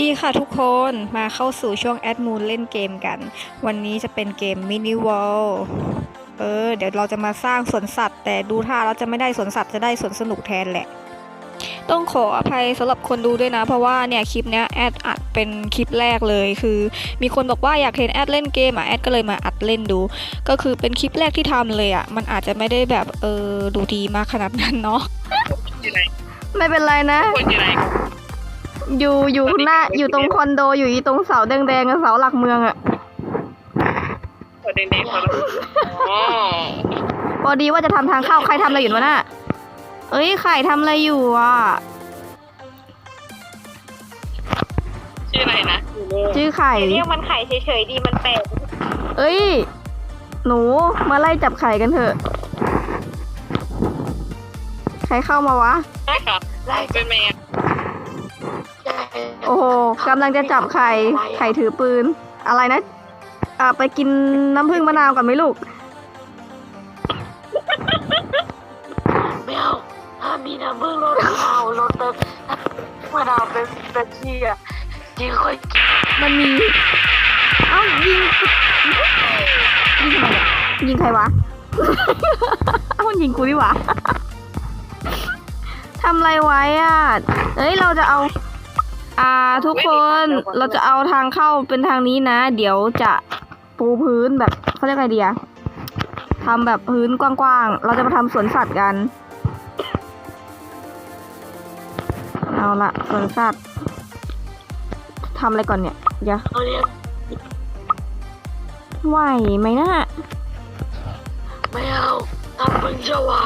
ดีค่ะทุกคนมาเข้าสู่ช่วงแอดมูนเล่นเกมกัน วันนี้จะเป็นเกมมินิวอลเออ เดี๋ยวเราจะมาสร้างสวนสัตว์ แต่ดูท่าเราจะไม่ได้สวนสัตว์จะได้สวนสนุกแทนแหละ ต้องขออภัยสำหรับคนดูด้วยนะ เพราะว่าเนี่ยคลิปเนี้ยแอดอัดเป็นคลิปแรกเลยคือ มีคนบอกว่าอยากเห็นแอดเล่นเกมอะแอดก็เลยมาอัดเล่นดู ก็คือเป็นคลิปแรกที่ทำเลยอะมันอาจจะไม่ได้แบบเออดูดีมากขนาดนั้นเนาะอยู่ไหนไม่เป็นไรนะคนอยู่ไหน อยู่อยู่หน้าอยู่ตรงคอนโดอยู่อีตรงเสาแดงๆกับเสาหลักเมืองอะคนแดงๆคนละอ๋อพอดีว่าจะทำทางเข้าใครทำอะไรอยู่วะน่ะเอ้ยไข่ทำอะไรอยู่อะ ชื่ออะไรนะชื่อไข่ เรียกมันไข่เฉยๆดีมันแปลกเอ้ย หนูมาไล่จับไข่กันเถอะ ใครเข้ามาวะ ใช่ครับเป็นแมว โอ้โหกำลังจะจับไข่ ไข่ถือปืน อะไรนะอ่าไปกินน้ำผึ้งมะนาวก่อนไหมลูก ไม่เอาถ้ามีน้ำผึ้งรสมะนาวรสแบบมะนาวเป็นเป็นเชียกินค่อยกินมันมี เอ้ายิงยิงทำไมเนี่ยยิงใครวะ เอ้ามันยิงกูดิวะทำอะไรไว้อะเอ้ย เราจะเอา อ่าทุกคนเราจะเอาทางเข้าเป็นทางนี้นะ เดี๋ยวจะปูพื้นแบบเขาเรียกอะไรดีอะทำแบบพื้นกว้างๆ เราจะมาทำสวนสัตว์กัน เอาละสวนสัตว์ทำอะไรก่อนเนี่ยเดี๋ยวเขาเรียกไหวไหมนะไม่เอาน้ำผึ้งชวา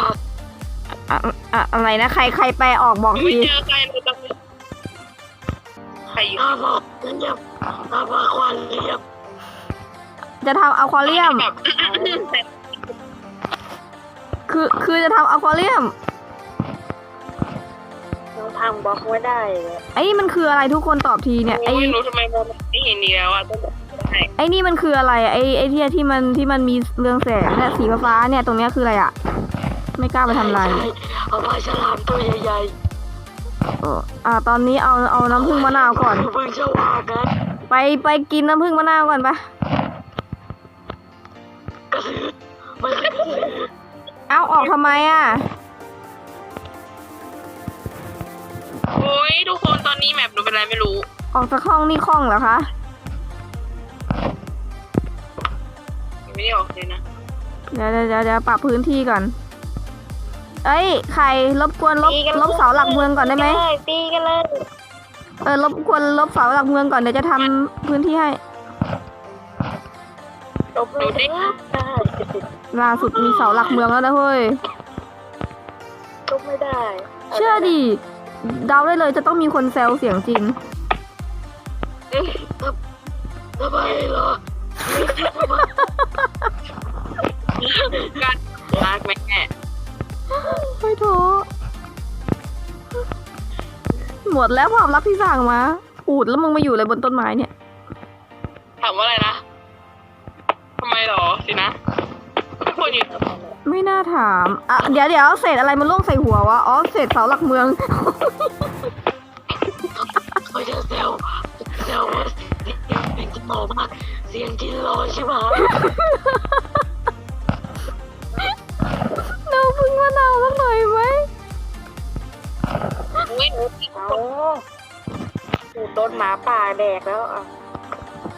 อะอะอะไรนะ ใครใครแปลออกบอกไม่ทีเจอใครเลยตอนนี้ใค รอยู่น้ำบอกเรียบน้ำมาควันเรียบจะทำอควาเรียม แบบคือคือจะทำอควาเรียมน้องทางบล็อกไว้ได้เลยไอ้นี่มันคืออะไรทุกคนตอบทีเนี่ย ไอ้ ไม่รู้ทำไมมองไม่เห็นดีแล้วอะต้องบอกให้ไอ้นี่มันคืออะไรไอ้ไอ้ที่ที่มันที่มันมีเรืองแสงเนี่ยสีฟ้าๆเนี่ยตรงเนี้ยคืออะไรอะไม่กล้าไปทำอะไรใช่เอาปลาฉลามตัวใหญ่ เอออ่า ตอนนี้เอาเอาน้ำผึ้งมะนาวก่อนน้ำผึ้งชวากันไปไปกินน้ำผึ้งมะนาวก่อนปะกระสือมันคือกระสือเอาออกทำไมอะโอ้ยทุกคนตอนนี้แมปหนูเป็นไรไม่รู้ ออกจากห้องนี่คล่องเหรอคะ ไม่ได้ออกเลยนะ เดี๋ยวเดี๋ยวเดี๋ยวเดี๋ยวปรับพื้นที่ก่อน เอ้ยใครรบกวนลบลบเสาหลักเมืองก่อนได้ไหมตีกันเลยเออรบกวนลบเสาหลักเมืองก่อนเดี๋ยวจะทำพื้นที่ให้ลบเลยได้ล่าสุดมีเสาหลักเมืองแล้วนะเฮ้ยลบไม่ได้เชื่อดิเดาได้เลยจะต้องมีคนแซวเสียงจริง โถหมดแล้วความรักที่สั่งมาอูดแล้วมึงมาอยู่อะไรบนต้นไม้เนี่ยถามว่าอะไรนะทำไมหรอสินะทุกคนอยู่ไม่น่าถามอะเดี๋ยวเดี๋ยวเศษอะไรมันล่วงใส่หัววะอ๋อเศษเสาหลักเมืองเขาจะแซวแซวว่าเสียงเป็นจะโตมากเสียงจินลอยใช่ไหมเราเพึ่งมะนาวสักหน่อย ไหมอุ้ยหนูเอาถูกโดนหมาป่าแดกแล้วอะ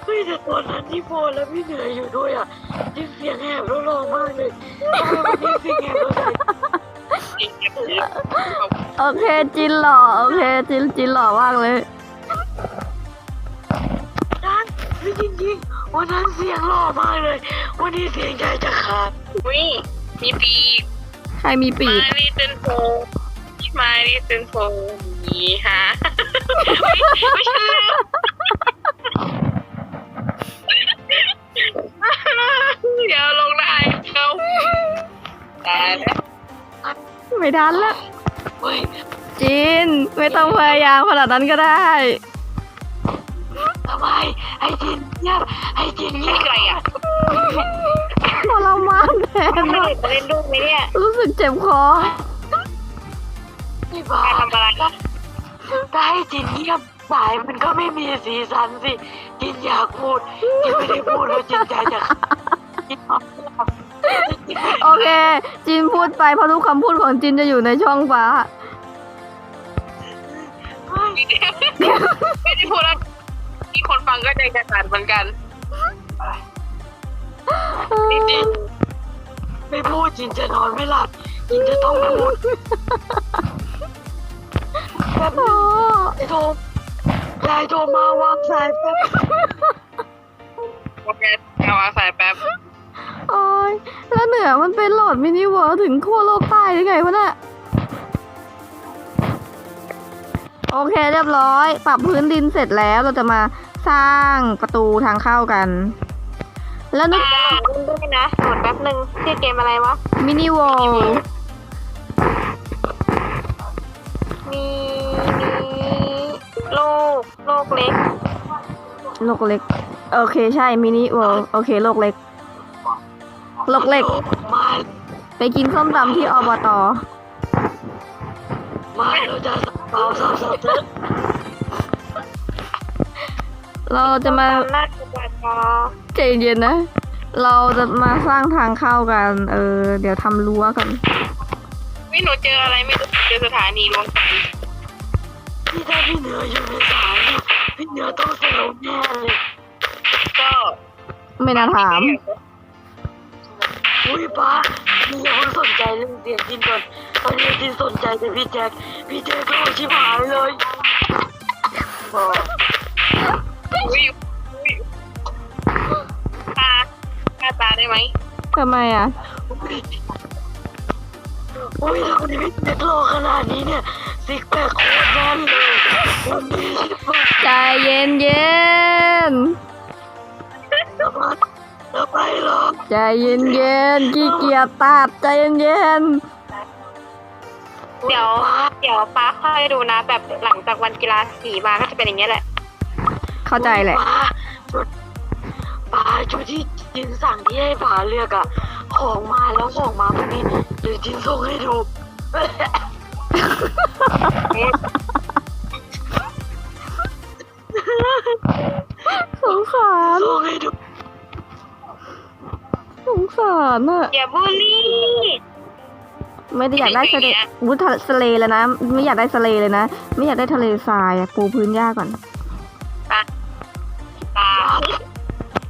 เฮ้ยแต่ตอนนั้นที่โพแล้วพี่เหนื่อยอยู่ด้วยอะที่เสียงแหบแล้วร้องมากเลยทำไมวันนี้เสียงแหบแล้วใส่จริงโอเคจินหล่อโอเคจินจินหล่อมากเลยนั้นพี่จริงๆวันนั้นเสียงหล่อมากเลย วันนี้เสียงใจจะขาดอุ้ยมีปีก ใครมีปีมากลิตเติ้ลโฟมาลิตเติ้ลโฟนี่ฮะไม่ใช่เดี๋ยวลงได้เขาตายแล้วไม่ทันละเฮ้ยจินไม่ต้องพยายามขนาดนั้นก็ได้ ทำไมไอ้จินเงียบไอ้จินเงีนี่ยบใครอะพอเรามานแทนไม่อะได้เล่นลูกไหมเนี่ยรู้สึกเจ็บคอไม่บ้าการทำอะไรได้จินเงียบสายมันก็ไม่มีสีสันสิจินอยากพูดจินไม่ได้พูดแล้วจินใจจะจินออกโอเค จินพูดไปเพราะทุกคำพูดของจินจะอยู่ในช่องฟ้า ไม่ ฟังก็ใจจะขาดเหมือนกันจริงไม่พูดจินจะนอนไม่หลับจินจะต้องพูดแป๊บนึงยายโทรยายโทรมาวางสายแป๊บๆโอเคเอาอาศัยแป๊บโอ้ยแล้วเหนือมันเป็นโหลดมินิเวิร์ถึงขั้วโลกใต้ได้ไงวะเนี่ยโอเคเรียบร้อย ปรับพื้นดินเสร็จแล้วเราจะมา สร้างประตูทางเข้ากัน แล้วนึกโหลดด้วยนะโหลดแป๊บนึงชื่อเกมอะไรวะ มินิวอลมีมีโลกโลกเล็ก โลกเล็ก โอเคใช่ มินิวอลโอเค โลกเล็ก โลกเล็กมาไปกินส้มตำที่อบตมาเราจะสาวสาวสาว เธอเราจะมาหน้าจุฬาจอใจเย็นๆนะ เราจะมาสร้างทางเข้ากัน เออ เดี๋ยวทำรั้วกันวิหนูเจออะไรไม่รู้เจอสถานีรวมกันพี่ถ้าพี่เหนืออยู่ในสายเนี่ยพี่เหนือต้องสลบแน่เลยก็ไม่น่าถาม อุ้ยป้าพี่อย่าเพิ่งสนใจเรื่องเสียงจินก่อนตอนนี้จินสนใจแต่พี่แจ็คพี่แจ็คก็ชิบหายเลยบ อุ๊ยอุ้ยตาตาตาได้ไหมทำไมอะ อุ้ยทำไมพี่แจ็คโลขนาดนี้เนี่ยซิกแพคโคตรแน่นเลยวันนี้ชิบหายใจเย็นเย็นจะมาจะไปหรอๆใจเย็นเย็นๆขี้เกียจตัดใจเย็นเย็นเดี๋ยว เดี๋ยวป้าค่อยดูนะ แบบหลังจากวันกีฬาสีมาก็จะเป็นอย่างเงี้ยแหละ เข้าใจแหละป้าชุดป้าชุดที่จินสั่งที่ให้ป้าเลือกอะของมาแล้วของมาพวกนี้เดี๋ยวจินส่งให้ดูสงสารส่งให้ดูสงสารอะอย่าบูลลี่ไม่ได้อยากได้ทะเลวุฒทะเลแล้วนะ ไม่อยากได้ทะเลเลยนะ ไม่อยากได้ทะเลทรายอะปูพื้นหญ้าก่อนตา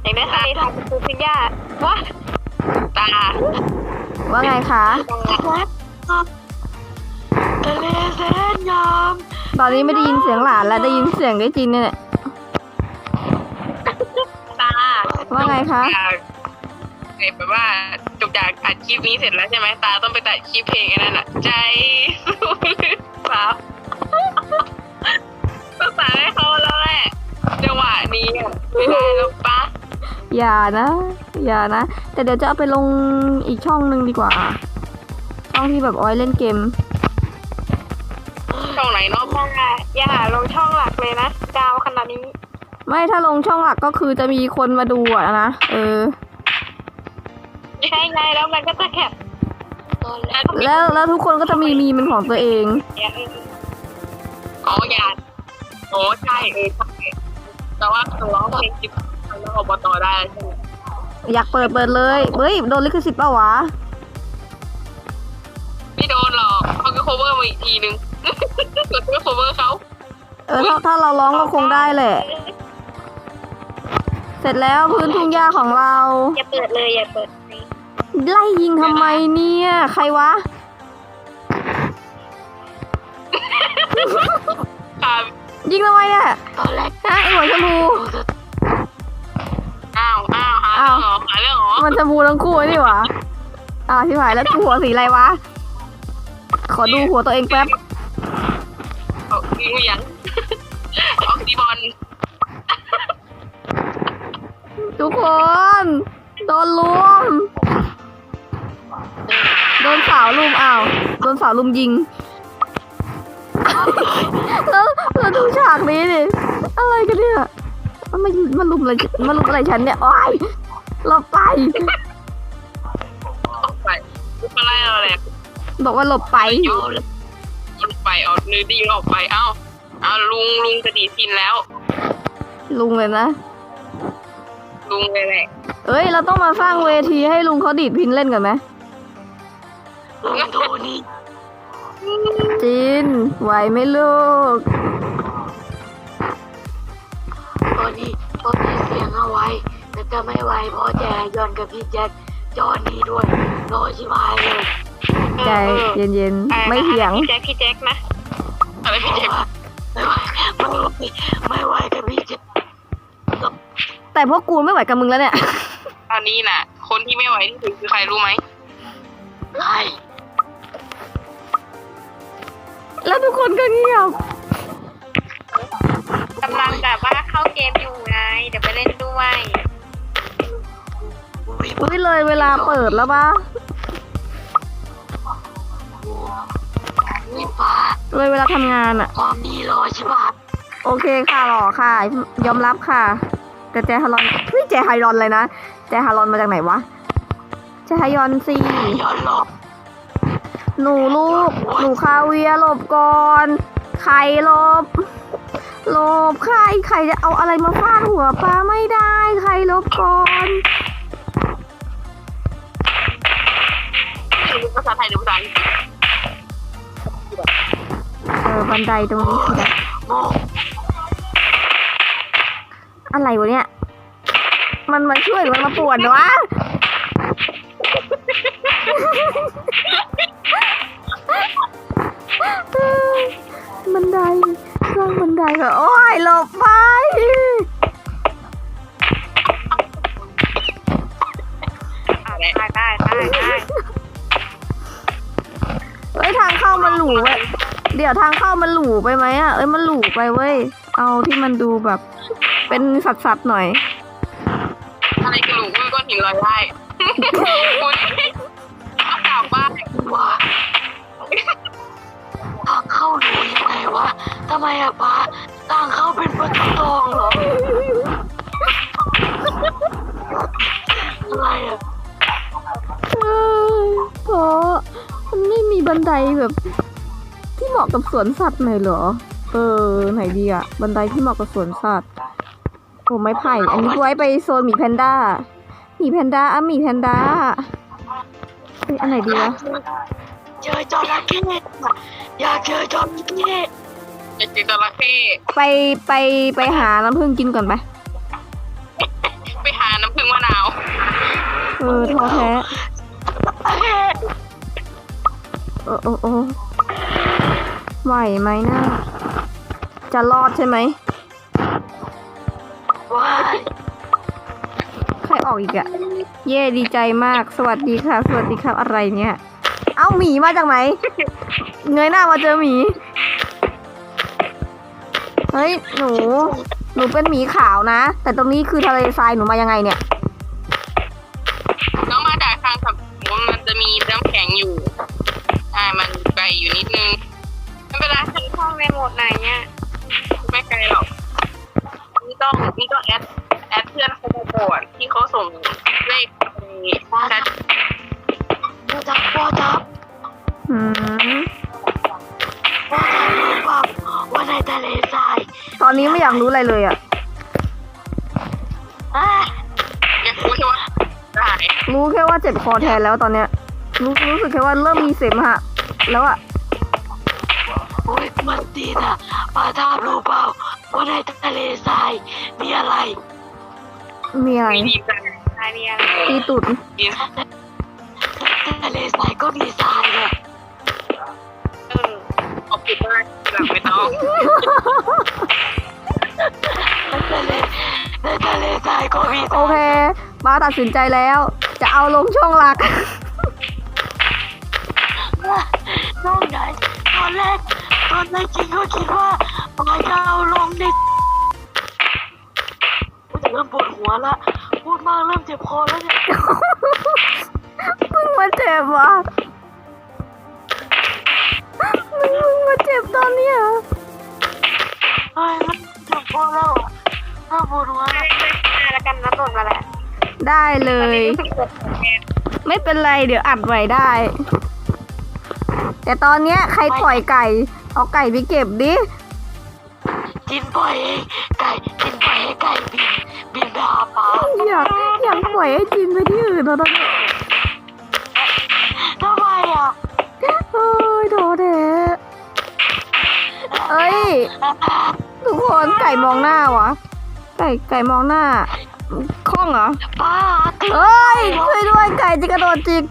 อย่างนั้นทะเลทรายเป็นปูพิญญาว้าตาว่าไงคะทะเลแสนงามตอนนี้ไม่ได้ยินเสียงหลานแล้วได้ยินเสียงได้จินเนี่ยแหละตาว่าไงคะแบบว่าจบจากอัดคลิปนี้เสร็จแล้วใช่ไหมตาต้องไปตัดคลิปเพลงอันนั้นอะ ใจสู้หรือเปล่าต้องสั่งให้เขาแล้วแหละ จังหวะนี้อะไม่ได้แล้วปะอย่านะ อย่านะ แต่เดี๋ยวจะเอาไปลงอีกช่องหนึ่งดีกว่า ช่องที่แบบออยเล่นเกม ช่องไหนเนอกช่องอย่าลงช่องหลักเลยนะดาวขนาดนี้ไม่ถ้าลงช่องหลักก็คือจะมีคนมาดูอะนะ เออ ใช่ไงแล้วมันก็จะแคปแล้วแล้วทุกคนก็จะมีมีมันของตัวเอง อ๋ออย่าโอ้ใช่เออใช่ แต่ว่าคือร้องเพลงคลิปแล้วอบตได้ใช่ไหมอยากเปิดเปิดเลยเฮ้ยโดนลิขสิทธิ์เปล่าวะไม่โดนหรอกเขาก็ cover มาอีกทีนึงกดเพื่อ cover เขาเออถ้าถ้าเราร้องก็คงได้แหละ เสร็จแล้วพื้นทุ่งหญ้าของเรา อย่าเปิดเลยอย่าเปิดเลยไล่ยิงทำไมเนี่ย ใครวะ ค่ะ ยิงทำไมเนี่ยตอนแรกฮะไอหัวชมพูอ้าวอ้าวหาเรื่องเหรอหาเรื่องเหรอมันชมพูทั้งคู่นี่หวะอ่าที่หายแล้วกูหัวสีอะไรวะ ขอดูหัวตัวเองแป๊บเอายิงยังออกซีบอลทุกคน โดนลุม โดนสาวลุมอ้าว โดนสาวลุมยิง แล้วแล้วดูฉากนี้ดิอะไรกันเนี่ยมันมามันลุมอะไรมันลุมอะไรฉันเนี่ยโอ้ยเราไปออกไปลุกอะไรอะไรบอกว่าหลบไปอยู่ออกไปออกนือดีออกไปเอ้าเอาลุงลุงจะดีดพินแล้ว ลุงเลยนะ ลุงเลยแหละเอ้ย เราต้องมาสร้างเวทีให้ลุงเขาดีดพินเล่นกันไหมลุงโทนี่ จิน ไหวไหมลูก ตอนนี้ตอนนี้เสียงเอาไว้แต่จะไม่ไหวเพราะแจย้อนกับพี่แจ็คจอห์นนี่ด้วยรอชิบหายเลยใจเย็นๆ ไม่เถียง พี่แจ็คพี่แจ็คนะอะไรพี่แจ็คไม่ไหวไม่ไหวไม่ไหวกับพี่แจ็คแต่พวกกูไม่ไหวกับมึงแล้วเนี่ย ตอนนี้น่ะ คนที่ไม่ไหวที่สุดคือใครรู้ไหมไล่ แล้วทุกคนก็เงียบกำลังแบบว่าเข้าเกมอยู่ไง เดี๋ยวไปเล่นด้วยอุ้ยอุ้ยเลยเวลาเปิดแล้วปะนี่ป้าเลยเวลาทำงานอะความนี้รอชิบหายโอเคค่ะหรอค่ะ ยอมรับค่ะ แต่แจฮารอนเฮ้ยแจฮายอนเลยนะ แจฮารอนมาจากไหนวะ แจฮายอนสิ ย้อนหลอก หนูลูก หนูคาเวียร์หลบก่อนใครหลบหลบใครใครจะเอาอะไรมาฟาดหัวปลาไม่ได้ใครหลบก่อนหรือภาษาไทยหรือภาษาอังกฤษเออบันไดตรงนี้สินะโมอะไรวะเนี่ย มันมาช่วยหรือมันมาป่วนวะ บันไดสร้างบันไดเหรอโอ้ยหลบไปได้ได้ได้ได้เอ้ยทางเข้ามันหลูเว้ยเดี๋ยวทางเข้ามันหลูไปไหมอะเอ้ยมันหลูไปเว้ยเอาที่มันดูแบบ เป็นสัดๆหน่อยอะไรกระหลูกก้อนหินลอยได้ ทำไมอะป้าทางเข้าเป็นประตูทองเหรอ อะไรอะเอ้ยเพราะมันไม่มีบันไดแบบ ที่เหมาะกับสวนสัตว์หน่อยเหรอ เออ ไหนดีอะบันไดที่เหมาะกับสวนสัตว์โอ้ไม้ไผ่ อันนี้ไว้ไปโซนหมีแพนด้าหมีแพนด้าอะหมีแพนด้าเอ้ยอันไหนดีวะ เจอจระเข้อยากเจอจระเข้ จะจิจระเข้ไปไปไปหาน้ำผึ้งกินก่อนไป ไปหาน้ำผึ้งมะนาว เออท้อแท้เออเออเออไหวไหมนะจะรอดใช่ไหมว้ายใครออกอีกอะเย่ดีใจมาก สวัสดีค่ะ สวัสดีครับอะไรเนี่ย เอ้าหมีมาจากไหน เงยหน้ามาเจอหมี เฮ้ยหนู หนูเป็นหมีขาวนะ แต่ตรงนี้คือทะเลทรายหนูมายังไงเนี่ย อแทนแล้วตอนเนี้ยรู้รู้สึกแค่ว่าเริ่มมีเสมหะแล้วอะโอ้ยมันตีนะป้าทราบรู้เปล่าว่าในทะเลทรายมีอะไร มีอะไรมีดีใจได้เนี่ยตีตุดดีทะเลทรายก็มีทรายเลยเออขอบคุณมากหลังไม่ต้องในทะเล ในทะเลทรายก็มีทโอรายเคบ้าตัดสินใจแล้ว จะเอาลงช่องหลักน้องใหญ่ตอนแรกตอนแรกจริงก็คิดว่าปอยจะเอาลงเด็กเริ่มปวดหัวละ พูดมากเริ่มเจ็บคอแล้วเนี่ยมึงมาเจ็บวะมึงมึงมาเจ็บตอนเนี้ยเฮ้ยมันเจ็บคอแล้วอะ น่าปวดหัวละแล้วกันนะตนมาแหละได้เลย ไม่เป็นไรเดี๋ยวอัดไว้ได้ แต่ตอนเนี้ยใครปล่อยไก่ เอาไก่ไปเก็บดิจินปล่อยเองไก่จินปล่อยให้ไก่บินบินไปหาปลาอยากอยากปล่อยให้จินไปที่อื่นแล้วตอนนี้ทำไมอะเอ้ยโถแท้เอ้ยทุกคนไก่มองหน้าวะ ไก่ไก่มองหน้าคล้องเหรอป้าติดเอ้ยช่วยด้วยไก่จะกระโดดจิก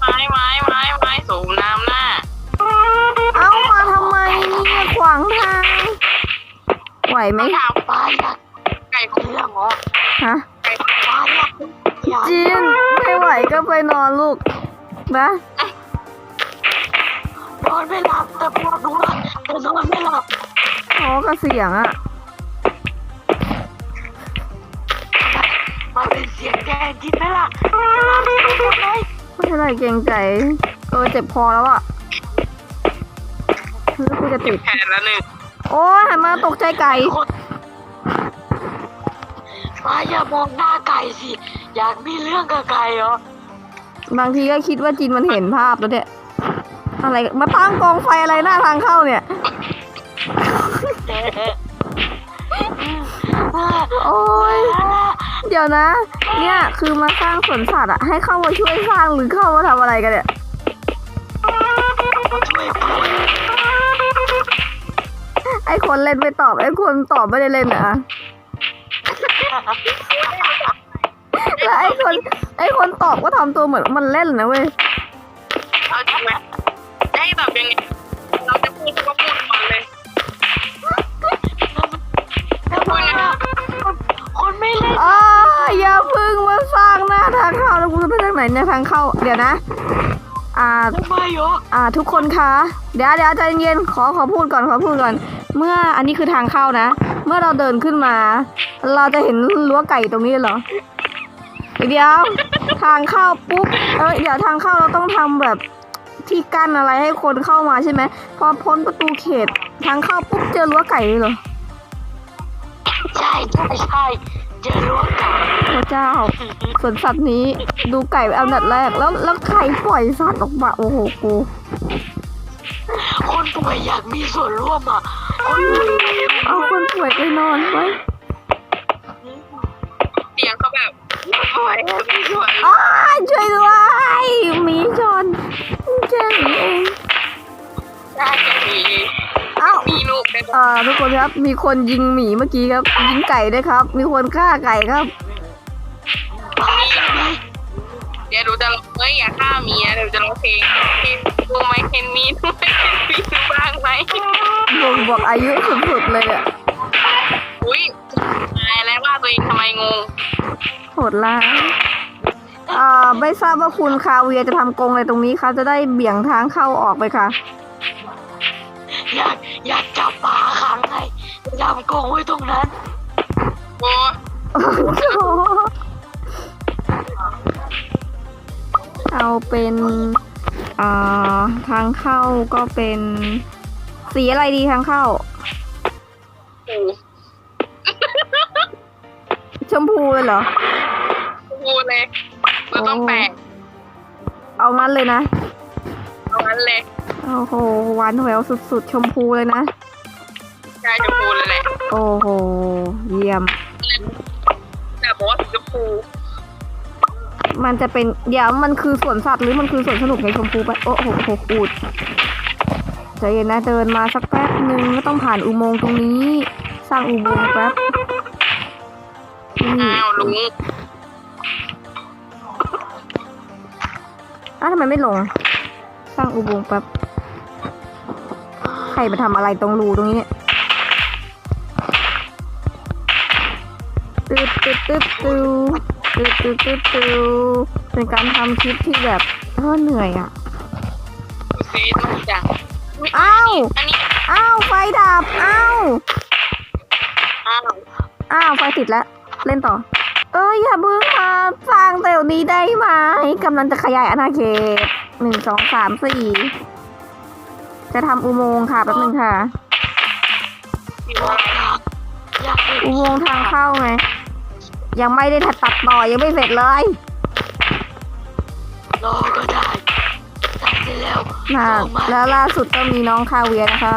ไม้ไม้ไม้ไม้สูงน้ำหน้า เอามาทำไมเนี่ยขวางทางไหวไหมถามป้าอยากไก่เรื่องเหรอฮะไก่ป้าอยากอยากจินไม่ไหวก็ไปนอนลูกนะนอนไม่หลับแต่ปวดหัวแต่นอนไม่หลับ อ๋อกระเสียงอะมันเป็นเสียงแกงกินไหมล่ะเวลาที่มันทำไมไม่เป็นไรเกรงใจ เออเจ็บคอแล้วอะแล้วกูจะติดแผนละหนึ่งโอ้ยหันมาตกใจไก่คนป้าอย่ามองหน้าไก่สิ อยากมีเรื่องกับไก่เหรอ บางทีก็คิดว่าจินมันเห็นภาพแล้วเนี่ยอะไรมาตั้งกองไฟอะไรหน้าทางเข้าเนี่ย โอ้ยเดี๋ยวนะ เนี่ยคือมาสร้างสวนสัตว์อะให้เข้ามาช่วยสร้างหรือเข้ามาทำอะไรกันเนี่ยไอ้คนเล่นไม่ตอบไอ้คนตอบไม่ได้เล่นอะแล้วไอ้คนไอ้คนตอบก็ทำตัวเหมือนมันเล่นนะเว้ยเอาจริงไหมให้แบบยังไงเราจะพูดก็พู ทำไมอะคนคนไม่เล่นอ๋ออย่าพึ่งมาสร้างหน้าทางเข้าแล้วกูจะไปทางไหนเนี่ยทางเข้า เดี๋ยวนะ อ่าทำไมเหรออ่า ทุกคนคะ เดี๋ยวเดี๋ยวใจเย็นขอขอพูดก่อนขอพูดก่อน เมื่ออันนี้คือทางเข้านะ เมื่อเราเดินขึ้นมา เราจะเห็นรั้วไก่ตรงนี้เหรอเดี๋ยว ทางเข้าปุ๊บ เอ้ยเดี๋ยวทางเข้าเราต้องทำแบบที่กั้นอะไรให้คนเข้ามาใช่ไหม พอพ้นประตูเขต ทางเข้าปุ๊บเจอรั้วไก่เลยเหรอ ใช่ใช่ใช่เจอรั้วไก่พระเจ้าสวนสัตว์นี้ดูไก่เป็นอันดับแรกแล้วแล้วใครปล่อยสัตว์ออกมาโอ้โหกูคนป่วยอยากมีส่วนร่วมอะคนป่วยอยากมีเอาคนป่วยไปนอนไว้เสียงเขาแบบโอ้ยพี่ช่วยอ้ายช่วยด้วยหมีชนเจ๊หมีเองได้จะมีเอ้ามีลูกได้เอ่อทุกคนครับ มีคนยิงหมีเมื่อกี้ครับ ยิงไก่ด้วยครับ มีคนฆ่าไก่ครับป้าใช่ไหมเดี๋ยวดูจะร้องเอ้ยอย่าฆ่าเมียเดี๋ยวจะร้องเพลงเพลงดูไหมเคนมีดูไหมเคนมีดูบ้างไหมบ่งบอกอายุสุดๆเลยอะอุ้ยตายแล้วว่าตัวเองทำไมงงโหดร้ายอ่าไม่ทราบว่าคุณคาเวียจะทำกรงอะไรตรงนี้คะจะได้เบี่ยงทางเข้าออกไปค่ะ อยากอยากจับปลาขังไงจับกรงไว้ตรงนั้นโอ้เอาเป็นอ่าทางเข้าก็เป็น สีอะไรดีทางเข้าโหชมพูเลยเหรอพูดเลยเราต้องแปลกเอางั้นเลยนะ เอางั้นเลย โอ้โหหวานแหววสุดๆ ชมพูเลยนะใช่ชมพูเลยแหละโอ้โห เยี่ยม แต่บอกว่าสีชมพูมันจะเป็นเดี๋ยวมันคือสวนสัตว์หรือมันคือสวนสนุกในชมพูไปโอ้โหโหอูดใจเย็นนะเดินมาสักแป๊บหนึ่งไม่ต้องผ่านอุโมงค์ตรงนี้ สร้างอุโมงค์แป๊บนี่อ้าวลุงอ้าวทำไมไม่ลง สร้างอุโมงค์แป๊บ ใครไปทำอะไรตรงรูตรงนี้เนี่ยตึ๊ดตึ๊ดตึ๊ดตึ๊ดตึ๊ดตึ๊ดตึ๊ดตึ๊ดเป็นการทำคลิปที่แบบเออเหนื่อยอะซีดมากจังอุ๊ยอ้าวอันนี้อ้าวไฟดับอ้าวอ้าวอ้าวไฟติดแล้วเล่นต่อ เอ้ยอย่าเพิ่งมาสร้างเต่วนี้ได้ไหมกำลังจะขยายอาณาเขตหนึ่งสองสามสี่ จะทำอุโมงค์ค่ะแป๊บนึงค่ะ อยากอุโมงค์ทางเข้าไง ยังไม่ได้ตัดต่อยังไม่เสร็จเลย รอก็ได้ตัดไปแล้วน่ะแล้วล่าสุดก็มีน้องคาเวียนะคะ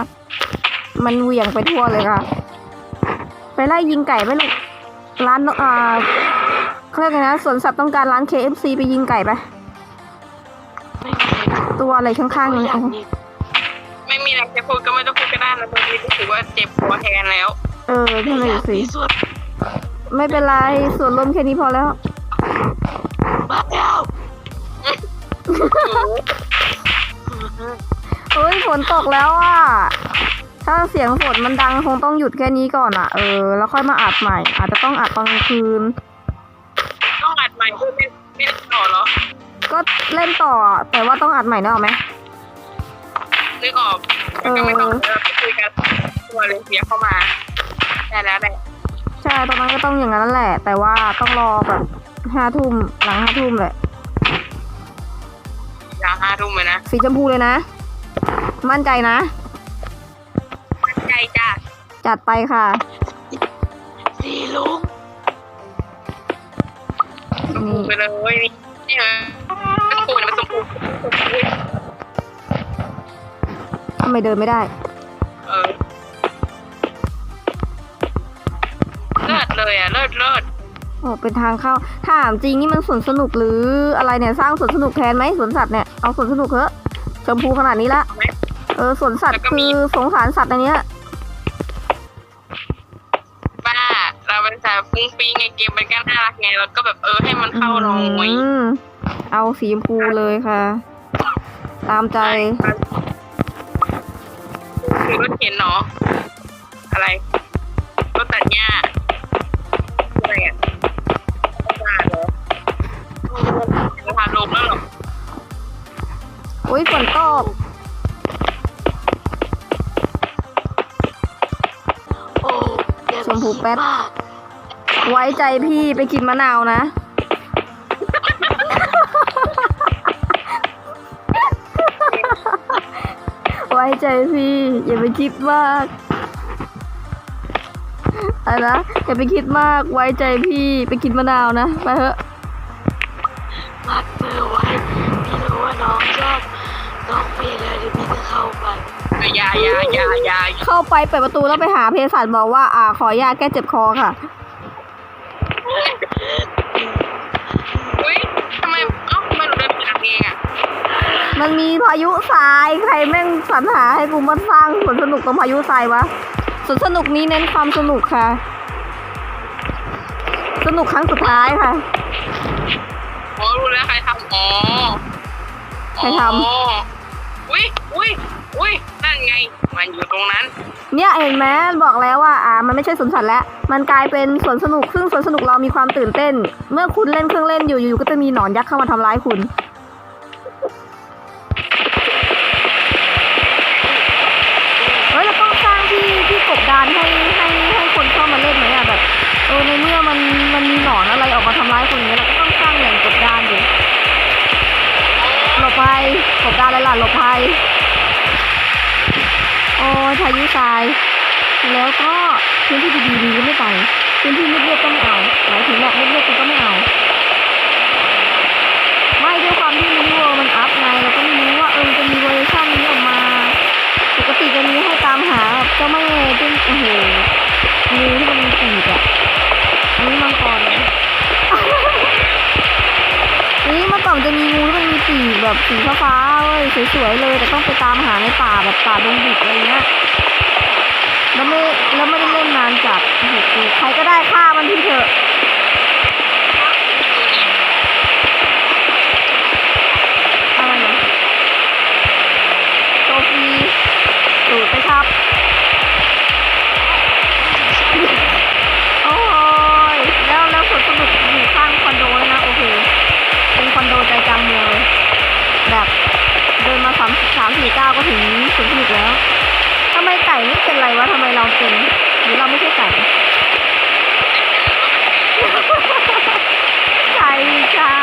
มันเหวี่ยงไปทั่วเลยค่ะ ไปไล่ยิงไก่ไปลูกร้านอ่าเขาเรียกไงนะสวนสัตว์ต้องการร้าน KFC ไปยิงไก่ไป ไม่มีอะไรตัวอะไรข้างๆนี่อยากโอ้โหมี ม่มีอะไรจะพูดก็ไม่ต้องพูดก็ได้นะตอนนี้รู้สึกว่าเจ็บหัวแทนแล้วเออนั่นเลอยยากสิมีส่วนไม่เป็นไร ส่วนลมแค่นี้พอแล้ว มาแล้วเฮ้ยฝนตกแล้วอะ ถ้าเสียงฝนมันดังคงต้องหยุดแค่นี้ก่อนอะ เออ แล้วค่อยมาอัดใหม่ อาจจะต้องอัดตอนกลางคืน ต้องอัดใหม่เพื่อไม่ไม่ได้ต่อเหรอก็เล่นต่อ แต่ว่าต้องอัดใหม่เนกอะไหมนึกออก มันก็ไม่ต้องเดี๋ยวเราไปคุยกันตัวเลยเสียเข้ามาได้แล้วแหละใช่ตอนนั้นก็ต้องอย่างนั้นแหละ แต่ว่าต้องรอแบบห้าทุ่มหลังห้าทุ่มแหละหลังห้าทุ่มเลยนะสีชมพูเลยนะ มั่นใจนะ มั่นใจจ้ะจัดไปค่ะ สีลุงชมพูไปเลยนี่นี่เหรอชมพูเนี่ยมันชมพูชมพูทำไมเดินไม่ได้เออเลิศเลยอะเลิศเลิศโอ้เป็นทางเข้า ถามจริงนี่มันสวนสนุกหรืออะไรเนี่ยสร้างสวนสนุกแทนไหมสวนสัตว์เนี่ย เอาสวนสนุกเถอะชมพูขนาดนี้ละไหมเออสวนสัตว์คือสงสารสัตว์อันเนี้ยป้าเราเป็นสายฟุ้งฟิ้งไงเกมมันก็น่ารักไงแล้วก็แบบเออให้มันเข้าน้อยอืมเอาสีชมพูเลยค่ะ ตามใจ คือรถเข็นเนาะอะไรรถตัดหญ้าอะไรอะบ้าเหรอจะพาลงแล้วเหรออุ้ยฝนตกโอ้เดี๋ยวชมพูแป๊ดมากไว้ใจพี่ไปกินมะนาวนะ ไว้ใจพี่ อย่าไปคิดมากอะไรนะอย่าไปคิดมากไว้ใจพี่ไปกินมะนาวนะไปเถอะมัดมือไว้พี่รู้ว่าน้องชอบน้องพี่เลยเดี๋ยวพี่จะเข้าไปอยาอยาอยาอยาเข้าไปเปิดประตูแล้วไปหาเภสัชบอกว่า อ่า ขอยาแก้เจ็บคอค่ะ มันมีพายุทรายใครแม่งสรรหาให้กูมาสร้างสวนสนุกตรงพายุทรายวะสวนสนุกนี้เน้นความสนุกค่ะ สนุกครั้งสุดท้ายค่ะอ๋อรู้แล้วใครทำอ๋อใครทำอ๋ออุ้ยอุ้ยอุ้ยนั่นไง มันอยู่ตรงนั้นเนี่ยเห็นไหมบอกแล้วว่าอ่า มันไม่ใช่สวนสัตว์แล้วมันกลายเป็นสวนสนุกซึ่งสวนสนุกเรามีความตื่นเต้น เมื่อคุณเล่นเครื่องเล่นอยู่อยู่ๆก็จะมีหนอนยักษ์เข้ามาทำร้ายคุณ มันมันมีหนอนอะไรออกมาทำร้ายคนอย่างเงี้ยเราก็ต้องสร้างแหล่งกบดานดิหลบภัยกบดานอะไรล่ะหลบภัยโอ้ยพายุทราย แล้วก็พื้นที่ดีๆก็ไม่ไปพื้นที่เรียบๆก็ไม่เอาหมายถึงแบบเรียบๆกูก็ไม่เอาไม่ด้วยความที่มินิเวิร์มันอัพไงเราก็ไม่รู้ว่าเออจะมีเวอร์ชันนี้ออกมาปกติจะมีให้ตามหาแบบเจ้าแม่ซึ่งโอ้โหงูที่มันมีปีกอะ อันนี้มังกรเลยนี่เมื่อก่อนจะมีงูที่มันมีปีแบบสีฟ้าๆเว้ยสวยๆเลย แต่ต้องไปตามหาในป่าแบบป่าดงดิบอะไรเงี้ยแล้วไม่แล้วไม่ได้เล่นนานจัดโอ้โหใครก็ได้ฆ่ามันทีเถอะอะไรนะโซฟีสูดไปครับ ก้าก็ถึงสวนสนุกแล้วทำไมไก่ไม่เป็นไรวะทำไมเราเป็นหรือเราไม่ใช่ไก่ไก่จ้า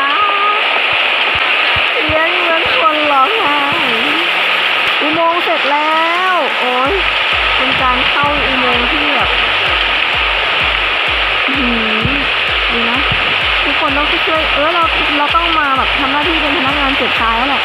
เลี้ยงเหมือนคนหร้องไห้อุโมงค์เสร็จแล้ว โอ้ยเป็นการเข้าอุโมงค์ที่แบบหือดีนะทุกคนต้องช่วยเออเราเราต้องมาแบบทำหน้าที่เป็นพนักงานเก็บทรายแล้วแหละ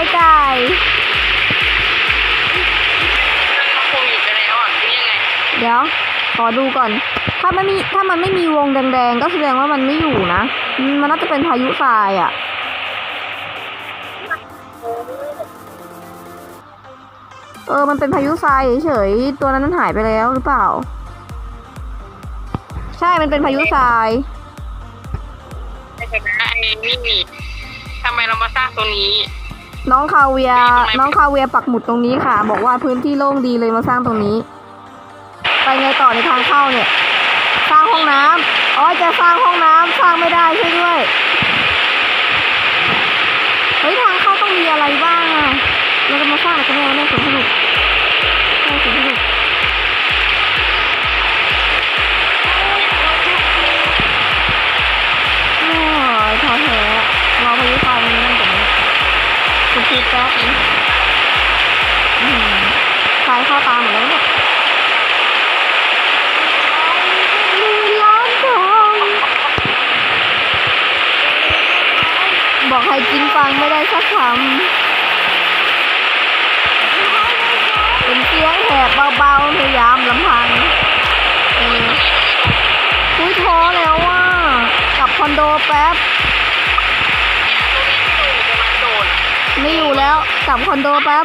ไก่ไก่ไก่มันคงอยู่ไปแล้วอะหรือยังไงเดี๋ยว ขอดูก่อน ถ้ามันมี ถ้ามันไม่มีวงแดงๆ ก็แสดงว่ามันไม่อยู่นะ มันน่าจะเป็นพายุทรายอะ เออ มันเป็นพายุทรายเฉยๆ ตัวนั้นมันหายไปแล้วหรือเปล่า ใช่ มันเป็นพายุทรายแต่ชนะไอ้นี่ทำไมเรามาสร้างตัวนี้ น้องคาเวียทำไมไม่น้องคาเวียปักหมุดตรงนี้ค่ะ บอกว่าพื้นที่โล่งดีเลยมาสร้างตรงนี้ ไปไงต่อในทางเข้าเนี่ย สร้างห้องน้ำอ๋อจะสร้างห้องน้ำสร้างไม่ได้ช่วยด้วยเฮ้ยทางเข้าต้องมีอะไรบ้างอะเราจะมาสร้างอะไรกันแน่วะเนี่ยสวนสนุก แป๊บนึงอืมไฟเข้าตาหมดแล้วเนี่ยหนึ่งล้านทองบอกให้กินฟังไม่ได้สักคำเป็นเสียงแหบเบาๆพยายามลำพังเออคุยท้อแล้วว่า กลับคอนโดแป๊บ ไม่อยู่แล้วกลับคอนโดแป๊บ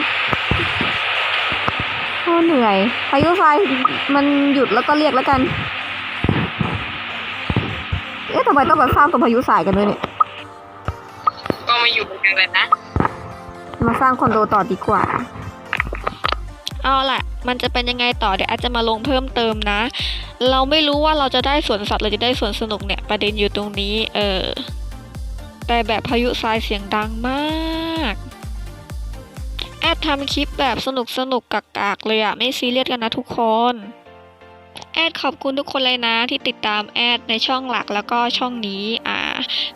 โอ้เหนื่อยพายุทรายมันหยุดแล้วก็เรียกแล้วกัน เอ๊ะทำไมต้องมาสร้างตัวพายุทรายกันด้วยเนี่ย ก็มาอยู่เหมือนกันเลยนะ มาสร้างคอนโดต่อดีกว่า เอาล่ะ มันจะเป็นยังไงต่อเดี๋ยวอาจจะมาลงเพิ่มเติมนะ เราไม่รู้ว่าเราจะได้สวนสัตว์หรือจะได้สวนสนุกเนี่ยประเด็นอยู่ตรงนี้ เออ แต่แบบพายุทรายเสียงดังมาก แอดทำคลิปแบบสนุกสนุกกักๆเลยอะไม่ซีเรียสกันนะทุกคน แอดขอบคุณทุกคนเลยนะที่ติดตามแอดในช่องหลักแล้วก็ช่องนี้อ่า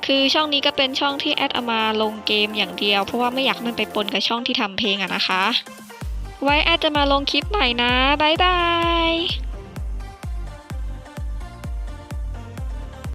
คือช่องนี้ก็เป็นช่องที่แอดเอามาลงเกมอย่างเดียว เพราะว่าไม่อยากมันไปปนกับช่องที่ทำเพลงอะนะคะ ไว้แอดจะมาลงคลิปใหม่นะบ๊ายบาย